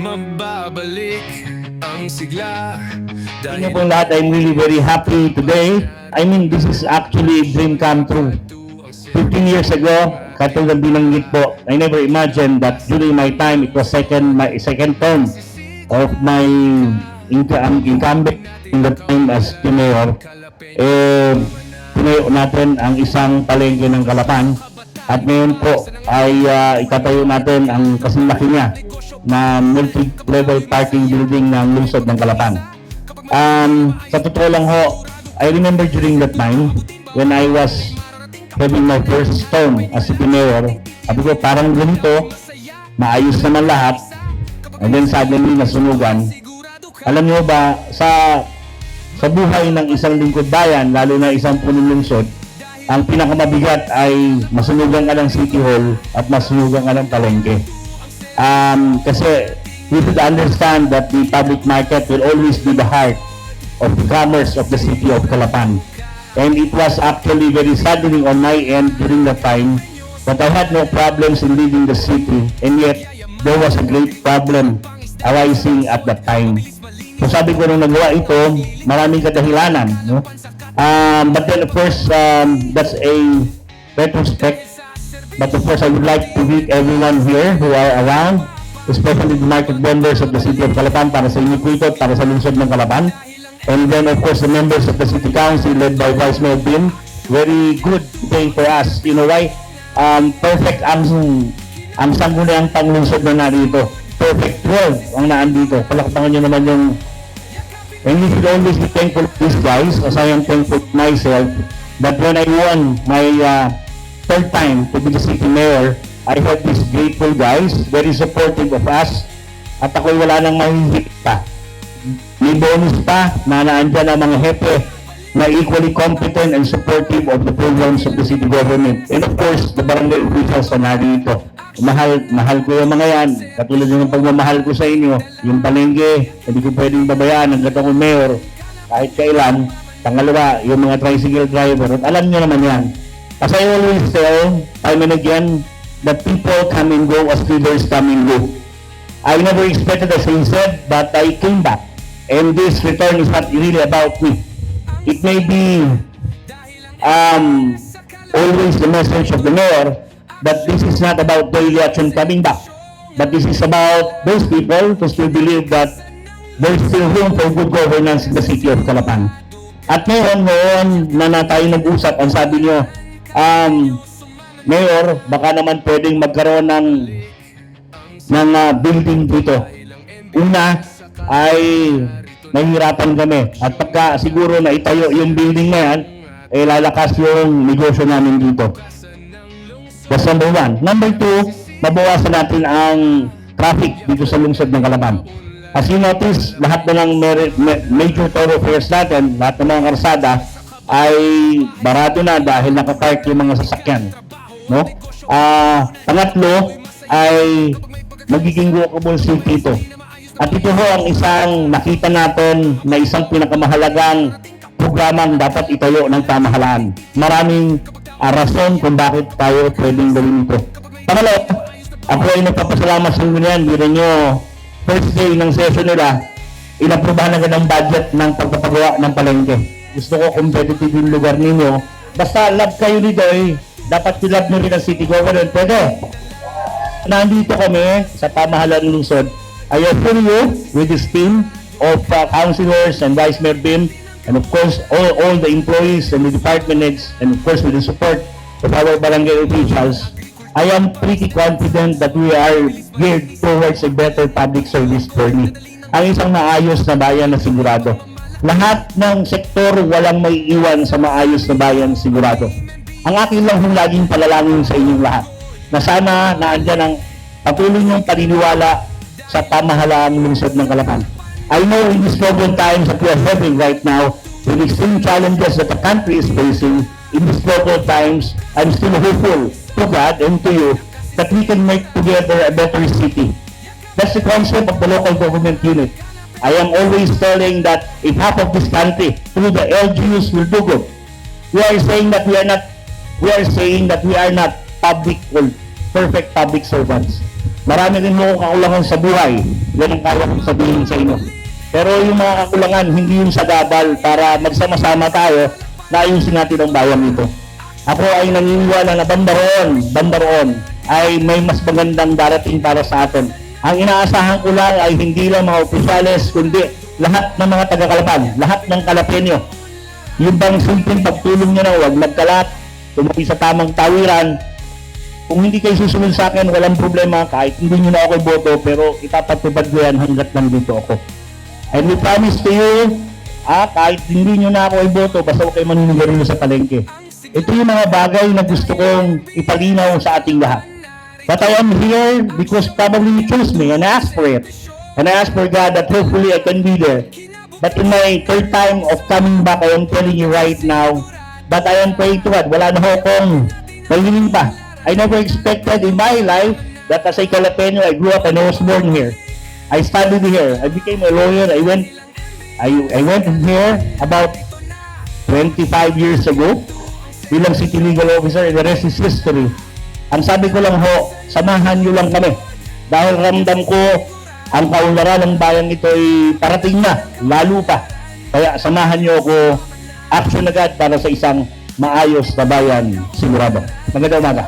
Mababalik ang sigla Tingnan Dahil po lahat, I'm really very happy today. I mean, this is actually a dream come true. 15 years ago, katulad binanggit po, I never imagined that during my time, it was second, my second term of my income, incumbent in the time as mayor. Eh, tinayo natin ang isang palengke ng Kalapan. At ngayon po ay ah, itatayo natin ang kasinlaki niya na multi-level parking building ng lungsod ng Kalapan. Um, sa totoo lang ho, I remember during that time when I was having my first term as city mayor, sabi ko parang ganito, maayos naman lahat, and then suddenly nasunugan. Alam niyo ba, sa sa buhay ng isang lingkod bayan, lalo na isang punong lungsod, ang pinakamabigat ay masunugan ka ng City Hall at masunugan ka ng palengke. Um, kasi we should understand that the public market will always be the heart of the commerce of the city of Calapan. And it was actually very saddening on my end during that time that I had no problems in leaving the city and yet there was a great problem arising at that time. So sabi ko nung nagawa ito, maraming kadahilanan. No? Um, but then of course, um, that's a retrospect But of course, I would like to greet everyone here who are around, especially the market vendors of the City of Calapan para sa inyo po ito, para sa lungsod ng Calapan. And then of course, the members of the City Council led by Vice Mayor Bin. Very good day for us. You know why? Um, perfect ang ang sangguniang panglungsod na narito. Perfect 12 ang naandito. Palakpakan nyo naman yung And we should always be thankful to these guys as I am thankful to myself that when I won my uh, third time to be the city mayor, I had these grateful guys, very supportive of us, at ako'y wala nang mahihit pa. May bonus pa na naandyan ang mga hepe na equally competent and supportive of the programs of the city government. And of course, the barangay officials na narito. Mahal, mahal ko yung mga yan. Katulad ng pagmamahal ko sa inyo, yung palengke, hindi ko pwedeng babayaan hanggat ako mayor kahit kailan. Pangalawa, yung mga tricycle driver. At alam niyo naman yan. As I always tell, time and again, that people come and go as leaders come and go. I never expected as he said, but I came back. And this return is not really about me. It may be um, always the message of the mayor that this is not about daily action coming back. But this is about those people who still believe that there's still room for good governance in the city of Calapan. At ngayon, ngayon na na tayo nag-usap, ang sabi niyo, um, Mayor, baka naman pwedeng magkaroon ng ng ah, building dito. Una ay nahihirapan kami. At pagka siguro na itayo yung building na yan, eh lalakas yung negosyo namin dito. That's number one. Number two, mabawasan natin ang traffic dito sa lungsod ng Calapan. As you notice, lahat na ng major thoroughfares natin, lahat ng mga karsada, ay barado na dahil nakapark yung mga sasakyan. No? Ah, pangatlo ay magiging walkable city ito. At ito ho ang isang nakita natin na isang pinakamahalagang programang dapat itayo ng pamahalaan. Maraming ah, rason kung bakit tayo pwedeng gawin ito. Pangalawa, ako ay nagpapasalamat sa inyo yan. Nyo, first day ng session nila, inaprubahan agad ang budget ng pagpapagawa ng palengke. Gusto ko competitive yung lugar ninyo. Basta love kayo ni Doy, dapat love nyo rin ang city government. Pwede. Nandito kami sa pamahalaan ng lungsod. I assure you with this team of uh, councilors and Vice Mayor Bim and of course all, all the employees and the department heads and of course with the support of our barangay officials, I am pretty confident that we are geared towards a better public service journey. Ang isang maayos na bayan na sigurado. Lahat ng sektor walang may iwan sa maayos na bayan sigurado. Ang akin lang hong laging palalangin sa inyong lahat na sana naandyan ang patuloy niyong paniniwala sa pamahalaan ng lungsod ng Kalapan. I know in these troubled times that we are having right now, with the extreme challenges that the country is facing, in these troubled times, I'm still hopeful to God and to you that we can make together a better city. That's the concept of the local government unit. I am always telling that if half of this country through the LGUs will do good, we are saying that we are not we are saying that we are not public or perfect public servants. Marami din mo kakulangan sa buhay. Yan ang kaya kong sabihin sa inyo. Pero yung mga kakulangan, hindi yung sa gabal para magsama-sama tayo na ayusin natin ang bayan nito. Ako ay naniniwala na bandaroon, bandaroon ay may mas magandang darating para sa atin. Ang inaasahan ko lang ay hindi lang mga opisyales, kundi lahat ng mga taga-Kalapan, lahat ng Kalapenyo. Yung bang simpleng pagtulong nyo na huwag magkalat, tumuki sa tamang tawiran, kung hindi kayo susunod sa akin, walang problema, kahit hindi nyo na ako iboto, pero ipapatupad ko yan hanggat nandito ako. And we promise to you, ah, kahit hindi nyo na ako iboto, basta huwag kayo maninigarilyo sa palengke. Ito yung mga bagay na gusto kong ipalinaw sa ating lahat. But I am here because probably you chose me and asked for it. And I ask for God that hopefully I can be there. But in my third time of coming back, I am telling you right now, but I am praying to God, wala na ho akong naliling pa. I never expected in my life that as a Calapeño, I grew up and I was born here. I studied here. I became a lawyer. I went I, I went here about 25 years ago bilang city legal officer and the rest is history. Ang sabi ko lang ho, samahan nyo lang kami. Dahil ramdam ko ang kaunlaran ng bayan ito ay parating na, lalo pa. Kaya samahan nyo ako action agad para sa isang maayos na bayan sigurado. Magandang umaga.